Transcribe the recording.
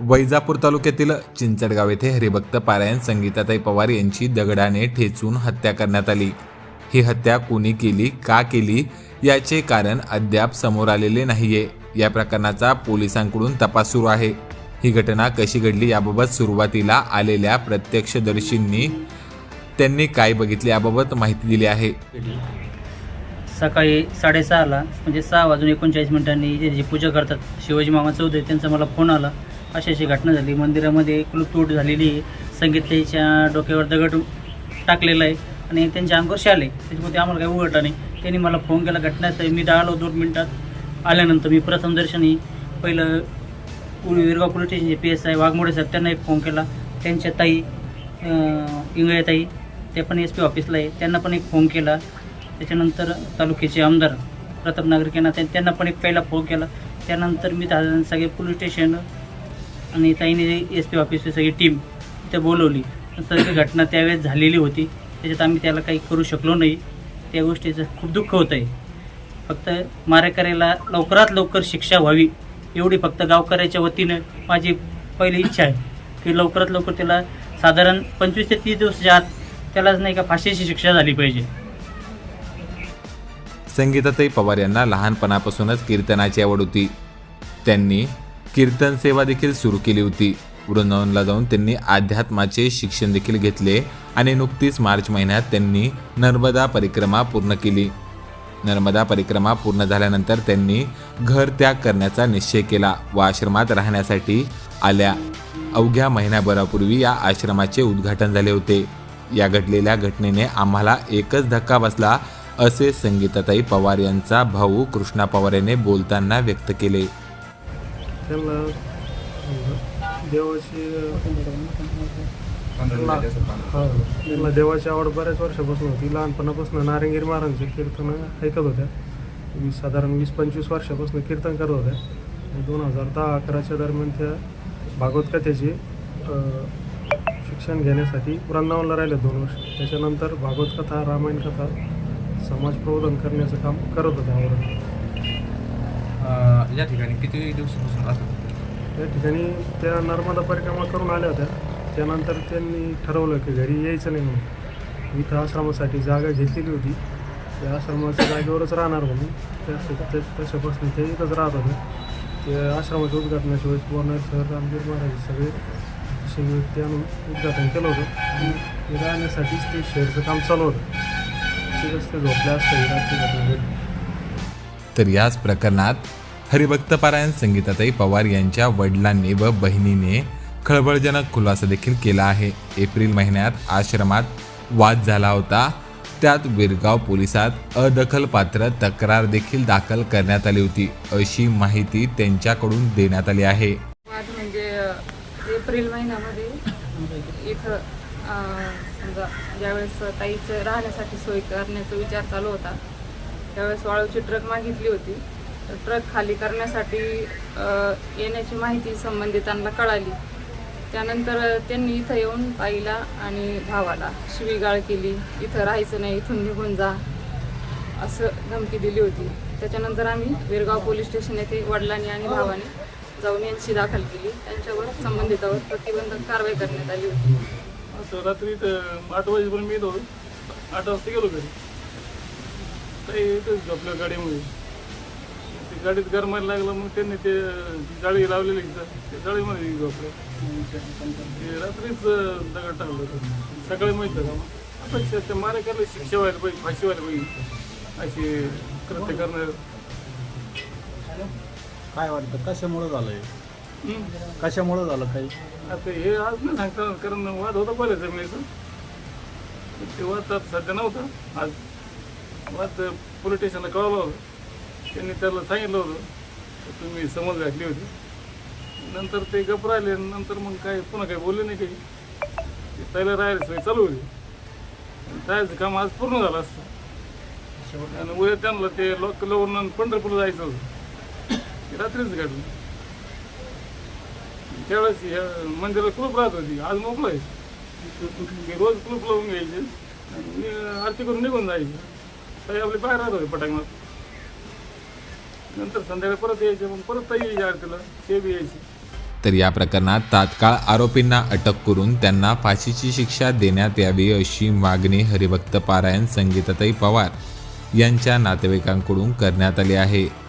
वैजापूर तालुक्यातील चिंचडगाव येथे हरिभक्त पारायण संगीताताई पवार यांची दगडाने ठेचून हत्या करण्यात आली. ही हत्या कोणी केली का केली याचे कारण अद्याप समोर आलेले नाहीये. या प्रकरणाचा पोलिसांकडून तपास सुरू आहे. ही घटना कशी घडली याबाबत सुरुवातीला आलेल्या प्रत्यक्षदर्शींनी त्यांनी काय बघितले याबाबत माहिती दिली आहे. सकाळी साडेसहाला म्हणजे सहा वाजून एकोणचाळीस मिनिटांनी जे जी पूजा करतात शिवाजी मामा चौधरी त्यांचा मला फोन आला. अशी अशी घटना झाली. मंदिरामध्ये कुलूपतोड झालेली आहे. संगीताईच्या डोक्यावर दगड टाकलेला आहे आणि त्यांच्या अंगावर आले. त्याच्यामध्ये आम्हाला काही उघडलं नाही. त्यांनी मला फोन केला घटनास्थळी मी आलो दोन मिनटात आल्यानंतर मी प्रथम दर्शनी पहिलं विरगाव पोलीस स्टेशनचे पी एस आय वाघमोडे साहेब त्यांना एक फोन केला. त्यांच्या ताई इंगळेताई इंगळे ताई ते पण एस पी ऑफिसला आहे. त्यांना पण एक फोन केला. त्याच्यानंतर तालुक्याचे आमदार प्रताप नागरिक यांना त्यांना पण एक पहिला फोन केला. त्यानंतर मी त्या- सगळे पोलीस स्टेशन आणि ताईने एस पी ऑफिसची सगळी टीम इथे बोलवली. सगळी घटना त्यावेळेस झालेली होती. त्याच्यात आम्ही त्याला काही करू शकलो नाही. त्या गोष्टीचं खूप दुःख होतं आहे. फक्त मारेकऱ्याला लवकरात लवकर शिक्षा व्हावी एवढी फक्त गावकऱ्याच्या वतीनं माझी पहिली इच्छा आहे. की लवकरात लवकर त्याला साधारण पंचवीस ते तीस दिवसाच्या आत त्यालाच नाही का फाशीची शिक्षा झाली पाहिजे. संगीताताई पवार यांना लहानपणापासूनच कीर्तनाची आवड होती. त्यांनी कीर्तन सेवा देखील सुरू केली होती. वृंदावनला जाऊन त्यांनी अध्यात्माचे शिक्षण देखील घेतले आणि नुकतीच मार्च महिन्यात त्यांनी नर्मदा परिक्रमा पूर्ण केली. नर्मदा परिक्रमा पूर्ण झाल्यानंतर त्यांनी घर त्याग करण्याचा निश्चय केला. व आश्रमात राहण्यासाठी आल्या. अवघ्या महिन्याभरापूर्वी या आश्रमाचे उद्घाटन झाले होते. या घडलेल्या घटनेने आम्हाला एकच धक्का बसला असे संगीताताई पवार यांचा भाऊ कृष्णा पवार याने बोलताना व्यक्त केले. त्यांना देवाची त्यांना हा, त्यांना देवाची आवड बऱ्याच वर्षापासून होती. लहानपणापासून नारंगीर महाराजांचे कीर्तन ऐकत होत्या. मी साधारण वीस पंचवीस वर्षापासून कीर्तन करत होत्या. दोन हजार दहा अकराच्या दरम्यान त्या भागवत कथेचे शिक्षण घेण्यासाठी वृंदावनला राहिले दोन वर्ष. त्याच्यानंतर भागवत कथा रामायण कथा समाज प्रबोधन करण्याचं काम करत होत्या. आवडत अ, या ठिकाणी किती दिवसापासून राहतात? त्या ठिकाणी त्या नर्मदा परिक्रमा करून आल्या होत्या. त्यानंतर त्यांनी ठरवलं की घरी यायचं नाही म्हणून. इथं आश्रमासाठी जागा घेतलेली होती. त्या आश्रमाच्या जागेवरच राहणार म्हणून त्या- तशापासून ते इथंच राहत होते. ते आश्रमाच्या उद्घाटनाच्या वेळेस बोरणार सर रामदेव महाराज सगळे असे व्यक्ती आणून उद्घाटन केलं होतं. आणि ते राहण्यासाठीच ते शेअरचं काम चालू होतं. तिथंच ते झोपले असतं रात्री घटना तर याच प्रकरणात हरिभक्तपारायण संगीताताई पवार यांच्या वडिलांनी व बहिणीने खळबळजनक खुलासा देखील केला आहे. एप्रिल महिन्यात आश्रमात वाद झाला होता. त्यात विरगाव पोलिसात अदखलपात्र तक्रार देखील दाखल करण्यात आली होती. अशी माहिती त्यांच्याकडून देण्यात आली आहे. वाद म्हणजे एप्रिल महिन्यामध्ये इथं समजा ज्यावेळेस ताईचं राहण्यासाठी सोय करण्याचा विचार चालू होता त्यावेळेस वाळूची ट्रक मागितली होती. तर ट्रक खाली करण्यासाठी येण्याची माहिती संबंधितांना कळाली. त्यानंतर त्यांनी इथं येऊन ताईला आणि भावाला शिवीगाळ केली. इथं राहायचं नाही इथून निघून जा असं धमकी दिली होती. त्याच्यानंतर आम्ही विरगाव पोलीस स्टेशन येथे वडिलांनी आणि भावाने जाऊन यांची दाखल केली. त्यांच्यावर संबंधितावर प्रतिबंधक कारवाई करण्यात आली होती. रात्री आठ वाजेपर्यंत मी येतो आठ वाजता गेलो घरी. काही इथंच झोपलं गाडीमध्ये ते गाडीत गरमायला लागलं मग त्यांनी ते ती जाळी लावलेली इथं. त्या जाळीमध्ये झोपलं ते रात्रीच दगड टाकलं होतं. सकाळी माहीत झालं अपेक्षा त्या मारे करायला शिक्षा व्हायला पाहिजे फाशी व्हायला पाहिजे. अशी कृत्य करणार. काय वाटतं कशामुळं झालंय? हं. कशामुळं झालं काही आता हे आज नाही सांगता कारण वाद होता बऱ्याच जमिनीचा. ते वाद आता सध्या नव्हता. आज वाद पोलीस स्टेशनला कळवलं होतं. त्यांनी त्याला सांगितलं होतं. तुम्ही समज घातली होती. नंतर ते गप राहिले नंतर मग काय पुन्हा काही बोलले नाही काही. ते पहिलं राहायला सोय चालू होती. राहायचं काम आज पूर्ण झालं असतं. आणि उद्या त्यांना ते लोक लावून पंढरपूरला जायचं होतं. ते रात्रीच घडलं त्यावेळेस ह्या मंदिराला कुलूप राहत होती. आज मोकळं आहे. रोज कुलूप लावून घ्यायचे. आणि मी आरती करून निघून जायचं. ताई आपले बाहेर राहत होती पटांगणात. नंतर संध्याकाळी परत यायचे मग परत ताई यायची आरतीला ते बी यायची. तर या प्रकरणात तात्काळ आरोपींना अटक करून त्यांना फाशीची शिक्षा देण्यात यावी अशी मागणी हरिभक्त पारायण संगीताताई पवार यांच्या नातेवाईकांकडून करण्यात आली आहे.